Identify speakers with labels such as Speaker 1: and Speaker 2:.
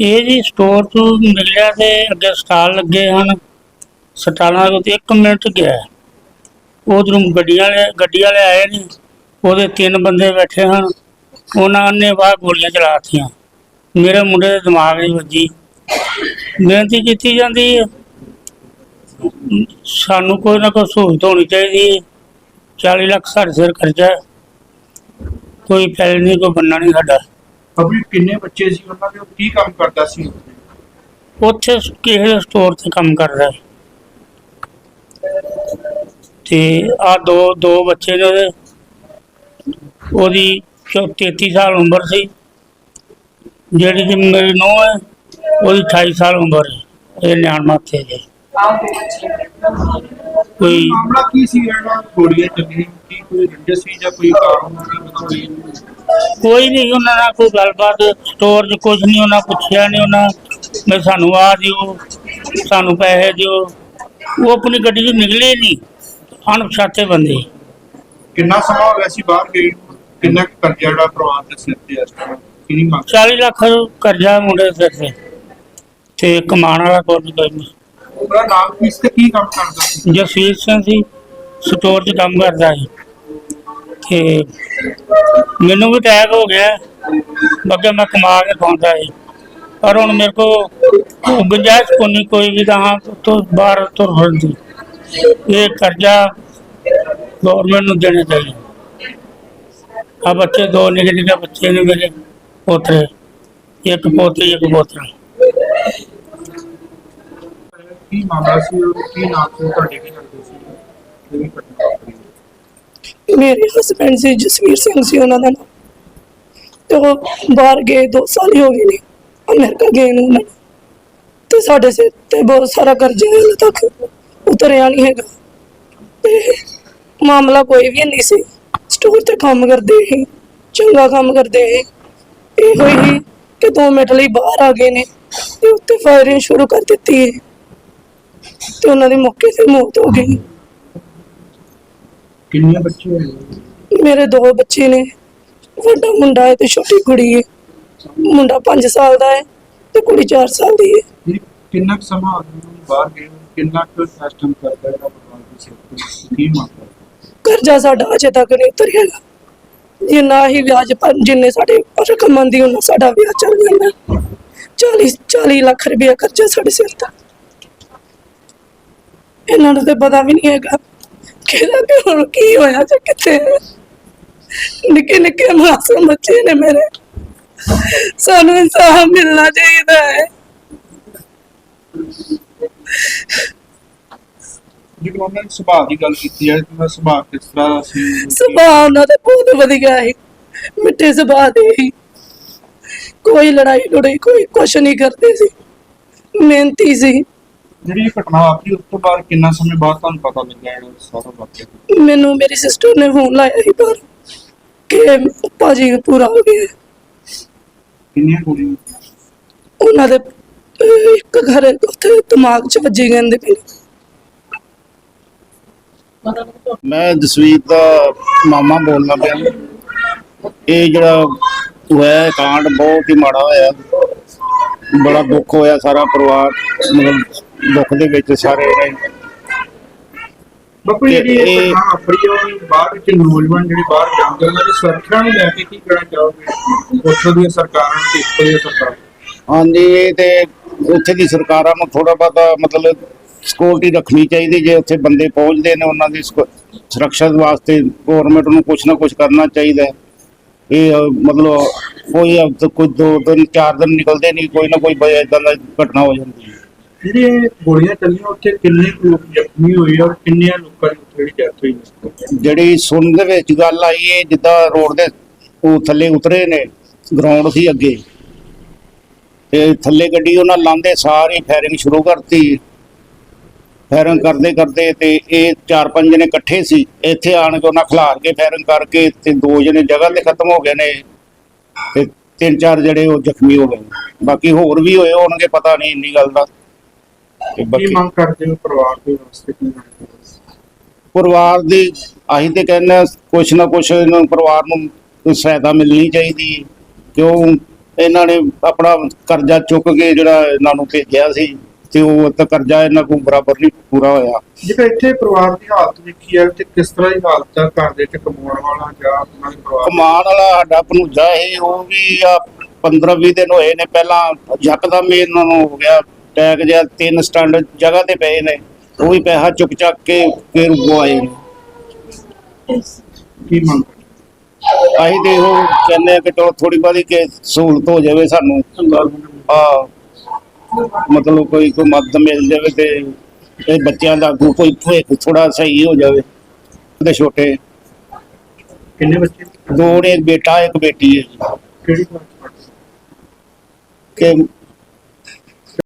Speaker 1: ਇਹ ਜੀ ਸਟੋਰ ਤੋਂ ਮਿਲਿਆ ਤੇ ਅੱਗੇ ਸਟਾਲ ਲੱਗੇ ਹਨ। ਸਟਾਲਾਂ ਦੇ ਉੱਤੇ 1 ਮਿੰਟ ਗਿਆ ਉਧਰੋਂ ਗੱਡੀਆਂ ਵਾਲੇ, ਗੱਡੀ ਵਾਲੇ ਆਏ ਨਹੀਂ ਉਹਦੇ ਤਿੰਨ ਬੰਦੇ ਬੈਠੇ ਹਨ। ਉਹਨਾਂ ਨੇ ਬਾਹਰ ਗੋਲੀਆਂ ਚਲਾਤੀਆਂ। ਮੇਰੇ ਮੁੰਡੇ ਦੇ ਦਿਮਾਗ ਨਹੀਂ ਵੱਜੀ। ਬੇਨਤੀ ਕੀਤੀ ਜਾਂਦੀ ਹੈ। ਸਾਨੂੰ ਕੋਈ ਨਾ ਕੋਈ ਸਹੂਲਤ ਹੋਣੀ ਚਾਹੀਦੀ ਹੈ। 40 ਲੱਖ ਸਾਡੇ ਸਿਰ ਖਰਚਾ ਕੋਈ ਪੈਸੇ ਨਹੀਂ, ਕੋਈ ਬੰਨਾ ਨਹੀਂ ਸਾਡਾ।
Speaker 2: ਪਬਲਿਕ ਕਿੰਨੇ ਬੱਚੇ ਸੀ ਉਹਨਾਂ ਦੇ ਉਹ ਕੀ ਕੰਮ ਕਰਦਾ ਸੀ?
Speaker 1: ਉੱਥੇ ਕਿਸੇ ਦੇ ਸਟੋਰ ਤੇ ਕੰਮ ਕਰਦਾ ਹੈ ਤੇ ਆ ਦੋ ਦੋ ਬੱਚੇ ਨੇ ਉਹਦੇ। ਉਹਦੀ ਚੌ- 33 ਸਾਲ ਉਮਰ ਸੀ। ਜਿਹੜੀ ਕਿ ਮੇਰੀ ਨੂੰਹ ਹੈ ਉਹਦੀ 28 ਸਾਲ ਉਮਰ ਹੈ। ਇਹ ਨਿਆਣ ਮਾਥੇ ਜੇ ਕੋਈ
Speaker 2: ਮਾਮਲਾ ਕੀ ਸੀ? ਜਿਹੜਾ ਗੋਲੀਆਂ ਚੱਲੀਆਂ ਕੀ ਕੋਈ ਰੰਜਿਸ਼ ਸੀ ਜਾਂ ਕੋਈ ਕਾਰਨ ਸੀ? ਕੋਈ
Speaker 1: ਕੋਈ ਨਹੀਂ ਉਹਨਾਂ ਨਾਲ ਕੋਈ ਗੱਲਬਾਤ ਸਟੋਰ 'ਚ ਕੁਝ ਨਹੀਂ ਉਹਨਾਂ ਪੁੱਛਿਆ ਨਹੀਂ ਉਹਨਾਂ। ਮੈਂ ਸਾਨੂੰ ਆ ਦਿਓ ਸਾਨੂੰ ਪੈਸੇ ਦਿਓ। ਉਹ ਆਪਣੀ ਗੱਡੀ 'ਚ ਨਿਕਲੇ ਨਹੀਂ ਅਣਪਛਾਤੇ ਬੰਦੇ।
Speaker 2: ਕਿੰਨਾ ਸਮਾਂ ਹੋ ਗਿਆ ਸੀ ਬਾਹਰ ਗਏ ਨੂੰ? ਕਿੰਨਾ ਕੁ ਕਰਜ਼ਾ ਜਿਹੜਾ ਪਰਿਵਾਰ ਦੇ ਸਿਰ ਤੇ ਇਸ ਟਾਈਮ ਕਿੰਨੀ ਮੰਗ?
Speaker 1: 40 ਲੱਖ ਕਰਜ਼ਾ ਮੁੰਡੇ ਦੇ ਸਿਰ ਤੇ ਤੇ ਕਮਾਉਣ ਵਾਲਾ ਕੋਈ ਨਹੀਂ ਕੋਈ ਨਹੀਂ
Speaker 2: ਉਹਦਾ ਨਾਮ ਕੀ ਸੀ ਤੇ ਕੀ ਕੰਮ ਕਰਦਾ ਸੀ?
Speaker 1: ਜਸਵੀਰ ਸਿੰਘ ਸੀ ਸਟੋਰ 'ਚ ਕੰਮ ਕਰਦਾ ਸੀ। ਤੇ ਮੈਨੂੰ ਵੀ ਅਟੈਕ ਹੋ ਗਿਆ। ਬਾਕੀ ਮੈਂ ਕਮਾ ਕੇ ਖਾਂਦਾ ਸੀ। ਪਰ ਹੁਣ ਮੇਰੇ ਕੋ ਗੁੰਜਾਇਸ਼ ਕੋਈ ਕੋਈ ਵੀ ਤਾਂ ਤੋਂ ਬਾਹਰ ਤੋਂ ਹੁੰਦੀ ਇਹ ਕਰਜ਼ਾ ਗਵਰਨਮੈਂਟ ਨੂੰ ਦੇਣਾ ਚਾਹੀਦਾ। ਆ ਬੱਚੇ ਦੋ ਨਿੱਕੇ ਨਿੱਕੇ ਬੱਚੇ ਨੇ ਮੇਰੇ ਪੋਤਰੇ। ਇੱਕ ਪੋਤੀ, ਇੱਕ ਪੋਤਰਾ।
Speaker 2: ਕੀ ਮਾਮਲਾ ਸੀ? ਕੀ ਨਾਮ ਸੀ? ਤੁਹਾਡੇ ਕੀ ਲੱਗਦੇ ਸੀ?
Speaker 3: ਮੇਰੇ ਹਸਬੰਡ ਸੀ, ਜਸਵੀਰ ਸਿੰਘ ਸੀ ਉਹਨਾਂ ਦਾ ਨਾਮ। ਤੇ ਉਹ ਬਾਹਰ ਗਏ, ਦੋ ਸਾਲ ਹੀ ਹੋ ਗਏ ਨੇ, ਅਮਰੀਕਾ ਗਏ ਨੇ ਉਹਨਾਂ ਤੇ ਸਾਡੇ ਸਿਰ ਤੇ ਬਹੁਤ ਸਾਰਾ ਕਰਜ਼ਾ ਹੈ, ਹਾਲੇ ਤੱਕ ਉਤਰਿਆ ਨਹੀਂ ਹੈਗਾ। ਤੇ ਮਾਮਲਾ ਕੋਈ ਵੀ ਨਹੀਂ ਸੀ। ਸਟੋਰ ਤੇ ਕੰਮ ਕਰਦੇ ਸੀ, ਚੰਗਾ ਕੰਮ ਕਰਦੇ ਸੀ। ਇਹੋ ਹੀ ਕਿ ਦੋ ਮਿੰਟ ਲਈ ਬਾਹਰ ਆ ਗਏ ਨੇ ਤੇ ਉੱਤੇ ਫਾਇਰਿੰਗ ਸ਼ੁਰੂ ਕਰ ਦਿੱਤੀ ਹੈ। ਤੇ ਉਹਨਾਂ ਦੀ ਮੌਕੇ ਤੇ ਮੌਤ ਹੋ ਗਈ।
Speaker 2: ਕਿੰਨੇ ਬੱਚੇ ਹੋਏ
Speaker 3: ਮੇਰੇ ਦੋ ਬੱਚੇ ਨੇ। ਵੱਡਾ ਮੁੰਡਾ ਹੈ ਤੇ ਛੋਟੀ ਕੁੜੀ ਹੈ। ਮੁੰਡਾ 5 ਸਾਲ ਦਾ ਹੈ ਤੇ ਕੁੜੀ 4 ਸਾਲ ਦੀ ਹੈ।
Speaker 2: ਕਿੰਨਾ ਕੁ ਸਮਾਂ ਹੋ ਬਾਹਰ ਗਏ ਨੂੰ? ਕਿੰਨਾ ਕੁ ਸਿਸਟਮ ਕਰਦਾ ਜਿਹੜਾ ਪਰਿਵਾਰ ਦੇ ਤੇ ਕੀ ਮੰਗ ਕਰਦਾ?
Speaker 3: ਕਰਜ਼ਾ ਸਾਡਾ ਅਜੇ ਤੱਕ ਨਹੀਂ ਉਤਰਿਆ ਹੈਗਾ। ਜਿੰਨਾ ਹੀ ਵਿਆਜ ਪਰ ਜਿੰਨੇ ਸਾਡੇ ਰਕਮ ਆਉਂਦੀ ਉਹਨਾਂ ਸਾਡਾ ਵਿਆਜ ਚੱਲ ਜਾਂਦਾ। 40 40 ਲੱਖ ਰੁਪਏ ਕਰਜ਼ਾ ਸਾਡੇ ਸਿਰ ਦਾ ਇਹਨਾਂ ਨੂੰ ਤੇ ਪਤਾ ਵੀ ਨਹੀਂ ਹੈਗਾ। ਕਿਹਦਾ ਕਿ ਹੁਣ ਕੀ ਹੋਇਆ ਜਾਂ ਕਿੱਥੇ ਹੈ। ਨਿੱਕੇ ਨਿੱਕੇ ਮਾਸੂਮ ਬੱਚੇ ਨੇ ਮੇਰੇ। ਸਾਨੂੰ ਇਨਸਾਫ ਮਿਲਣਾ ਚਾਹੀਦਾ ਹੈ।
Speaker 2: ਜਿਵੇਂ ਉਹਨਾਂ ਨੇ ਸੁਭਾਅ ਦੀ ਗੱਲ ਕੀਤੀ ਹੈ ਕਿ ਸੁਭਾਅ ਕਿਸ ਤਰ੍ਹਾਂ ਦਾ ਸੀ?
Speaker 3: ਸੁਭਾਅ ਉਹਨਾਂ ਦਾ ਬਹੁਤ ਵਧੀਆ ਹੈ ਮਿੱਠੇ ਸੁਭਾਅ ਦੇ ਸੀ। ਕੋਈ ਲੜਾਈ ਲੜਾਈ ਕੋਈ ਕੁਛ ਨਹੀਂ ਕਰਦੇ ਸੀ। ਮਿਹਨਤੀ ਸੀ।
Speaker 2: ਜਿਹੜੀ ਇਹ ਘਟਨਾ ਵਾਪਰੀ ਉਸ ਤੋਂ ਬਾਅਦ ਕਿੰਨਾ ਸਮੇਂ ਬਾਅਦ ਤੁਹਾਨੂੰ ਪਤਾ ਲੱਗਿਆ ਜਿਹੜਾ ਸਾਰਾ ਵਾਕਿਆ
Speaker 3: ਮੈਨੂੰ ਮੇਰੀ ਸਿਸਟਰ ਨੇ ਫੋਨ ਲਾਇਆ ਸੀ ਪਰ ਕਿ ਭਾਜੀ ਪੂਰਾ ਹੋ ਗਿਆ
Speaker 2: ਕਿੰਨੀਆਂ ਗੋਲੀਆਂ?
Speaker 3: ਉਹਨਾਂ ਦੇ ਅਹ, ਇੱਕ ਘਰ ਉੱਥੇ ਦਿਮਾਗ 'ਚ ਵੱਜੀ ਕਹਿੰਦੇ ਪਏ।
Speaker 4: ਮੈਂ ਜਸਵੀਰ ਦਾ ਮਾਮਾ ਬੋਲਣਾ ਪਿਆ। ਇਹ ਜਿਹੜਾ ਹੋਇਆ ਹੈ ਕਾਂਡ ਬਹੁਤ ਹੀ ਮਾੜਾ ਹੋਇਆ। ਬੜਾ ਦੁੱਖ ਹੋਇਆ ਸਾਰਾ ਪਰਿਵਾਰ ਮਤਲਬ ਦੁੱਖ ਦੇ ਵਿੱਚ ਸਾਰੇ ਰਹੇ
Speaker 2: ਬਾਪੂ ਜਿਹੜੀ ਇਹ
Speaker 4: ਇਹ-
Speaker 2: ਘਟਨਾ ਵਾਪਰੀ ਹੈ ਉਹ ਬਾਹਰ ਵਿੱਚ ਨੌਜਵਾਨ ਜਿਹੜੇ ਬਾਹਰ ਜਾਂਦੇ ਉਹਨਾਂ ਦੀ ਸੁਰੱਖਿਆ ਨੂੰ ਲੈ ਕੇ ਕੀ ਕਹਿਣਾ ਚਾਹੋਗੇ? ਉੱਥੋਂ ਦੀਆਂ ਸਰਕਾਰਾਂ ਤੇ ਇੱਥੋਂ ਦੀਆਂ ਸਰਕਾਰਾਂ?
Speaker 4: ਹਾਂਜੀ ਤੇ ਉੱਥੇ ਦੀ ਸਰਕਾਰਾਂ ਨੂੰ ਥੋੜਾ ਬਹੁਤਾ ਮਤਲਬ ਸਿਕਿਉਰਿਟੀ ਰੱਖਣੀ ਚਾਹੀਦੀ ਜੇ ਉੱਥੇ ਬੰਦੇ ਪਹੁੰਚਦੇ ਨੇ ਉਹਨਾਂ ਦੀ ਸੁਰੱਖਿਆ ਵਾਸਤੇ ਗਵਰਨਮੈਂਟ ਨੂੰ ਕੁਝ ਨਾ ਕੁਝ ਕਰਨਾ ਚਾਹੀਦਾ ਇਹ ਮਤਲਬ ਕੋਈ ਕੋਈ ਦੋ ਦਿਨ ਚਾਰ ਦਿਨ ਨਿਕਲਦੇ ਨਹੀਂ ਕੋਈ ਨਾ ਕੋਈ ਇਦਾਂ ਦਾ ਘਟਨਾ ਹੋ ਜਾਂਦੀ ਹੈ।
Speaker 2: ਜਿਹੜੀ ਗੋਲੀਆਂ ਚੱਲੀਆਂ, ਉੱਥੇ ਕਿੰਨੇ ਕੁ ਲੋਕ ਜ਼ਖਮੀ ਹੋਏ ਔਰ ਕਿੰਨਿਆਂ ਲੋਕਾਂ ਦੀ ਉੱਥੇ ਡੈਥ ਹੋਈ ਹੈ?
Speaker 4: ਜਿਹੜੀ ਸੁਣਨ ਦੇ ਵਿੱਚ ਗੱਲ ਆਈ ਹੈ, ਜਿੱਦਾਂ ਰੋਡ ਦੇ ਉਹ ਥੱਲੇ ਉਤਰੇ ਨੇ ਗਰਾਊਂਡ ਸੀ ਅੱਗੇ। ਤੇ ਥੱਲੇ ਗੱਡੀ ਉਹਨਾਂ ਲਾਂਦੇ, ਸਾਰੀ ਫਾਇਰਿੰਗ ਸ਼ੁਰੂ ਕਰਤੀ। ਫਾਇਰਿੰਗ ਕਰਦੇ ਕਰਦੇ ਤੇ ਇਹ ਚਾਰ ਪੰਜ ਜਣੇ ਇਕੱਠੇ ਸੀ। ਇੱਥੇ ਆਣ ਕੇ ਉਹਨਾਂ ਖਿਲਾਰ ਕੇ ਫਾਇਰਿੰਗ ਕਰਕੇ ਤੇ ਦੋ ਜਣੇ ਜਗ੍ਹਾ ਤੇ ਖਤਮ ਹੋ ਗਏ ਨੇ। ਤੇ ਤਿੰਨ ਚਾਰ ਜਿਹੜੇ ਉਹ ਜ਼ਖਮੀ ਹੋ ਗਏ ਬਾਕੀ ਹੋਰ ਵੀ ਹੋਏ ਹੋਣਗੇ, ਪਤਾ ਨਹੀਂ ਇੰਨੀ ਗੱਲ ਦਾ। ਤੇ
Speaker 2: ਕੀ
Speaker 4: ਬਾਕੀ
Speaker 2: ਮੰਗ ਕਰਦੇ ਹੋ ਪਰਿਵਾਰ ਦੇ ਵਾਸਤੇ ਕੀ ਮੰਗ ਕਰਦੇ ਹੋ?
Speaker 4: ਪਰਿਵਾਰ ਦੀ ਅਸੀਂ ਤੇ ਕਹਿੰਦੇ ਹਾਂ ਕੁਛ ਨਾ ਕੁਛ ਇਹਨਾਂ ਨੂੰ ਪਰਿਵਾਰ ਨੂੰ ਕੋਈ ਸਹਾਇਤਾ ਮਿਲਣੀ ਚਾਹੀਦੀ ਹੈ। ਕਿਉਂ ਇਹਨਾਂ ਨੇ ਆਪਣਾ ਕਰਜ਼ਾ ਚੁੱਕ ਕੇ ਜਿਹੜਾ ਇਹਨਾਂ ਨੂੰ ਭੇਜਿਆ ਸੀ ਤੇ ਉਹ ਤਾਂ ਕਰਜ਼ਾ ਇਹਨਾਂ ਕੋਲ ਬਰਾਬਰ ਨਹੀਂ ਪੂਰਾ ਹੋਇਆ।
Speaker 2: ਜਿਹੜਾ ਇੱਥੇ ਪਰਿਵਾਰ ਦੀ ਹਾਲਤ ਵੇਖੀ ਹੈ ਤੇ ਕਿਸ ਤਰ੍ਹਾਂ ਦੀ ਹਾਲਤ ਹੈ ਘਰ ਦੇ ਵਿੱਚ ਕਮਾਉਣ ਵਾਲਾ ਜਾਂ ਉਹਨਾਂ ਦੇ ਪਰਿਵਾਰ
Speaker 4: ਕਮਾਨ ਵਾਲਾ ਸਾਡਾ ਭਣੂਜਾ ਸੀ ਉਹ ਵੀ ਆ 15 20 ਦਿਨ ਹੋਏ ਨੇ ਪਹਿਲਾਂ ਯਕਦਮ ਹੀ ਇਹਨਾਂ ਨੂੰ ਹੋ ਗਿਆ। ਟੈਗ ਜਿਹਾ ਤਿੰਨ ਸਟੈਂਡ ਜਗ੍ਹਾ ਤੇ ਪਏ ਨੇ ਉਹ ਵੀ ਪੈਸਾ ਚੁੱਕ ਚੱਕ ਕੇ ਫਿਰ ਨੇ।
Speaker 2: ਕੀ ਮੰਗ
Speaker 4: ਅਸੀਂ ਤੇ ਉਹ ਕਹਿੰਦੇ ਆ ਕਿ ਚਲੋ ਥੋੜੀ ਬਾਦੀ ਕਿ ਸਹੂਲਤ ਹੋ ਜਾਵੇ ਸਾਨੂੰ। ਆ ਮਤਲਬ ਕੋਈ ਕੋਈ ਮਦਦ ਮਿਲ ਜਾਵੇ ਤੇ ਇਹ ਬੱਚਿਆਂ ਦਾ ਅੱਗੋਂ ਕੋਈ ਥੋੜਾ ਸਹੀ ਹੋ ਜਾਵੇ ਤੇ ਛੋਟੇ।
Speaker 2: ਕਿੰਨੇ ਬੱਚੇ?
Speaker 4: ਦੋ ਨੇ ਇੱਕ ਬੇਟਾ ਇੱਕ ਬੇਟੀ ਹੈ।
Speaker 2: ਕਿਹੜੀ
Speaker 4: ਕਿ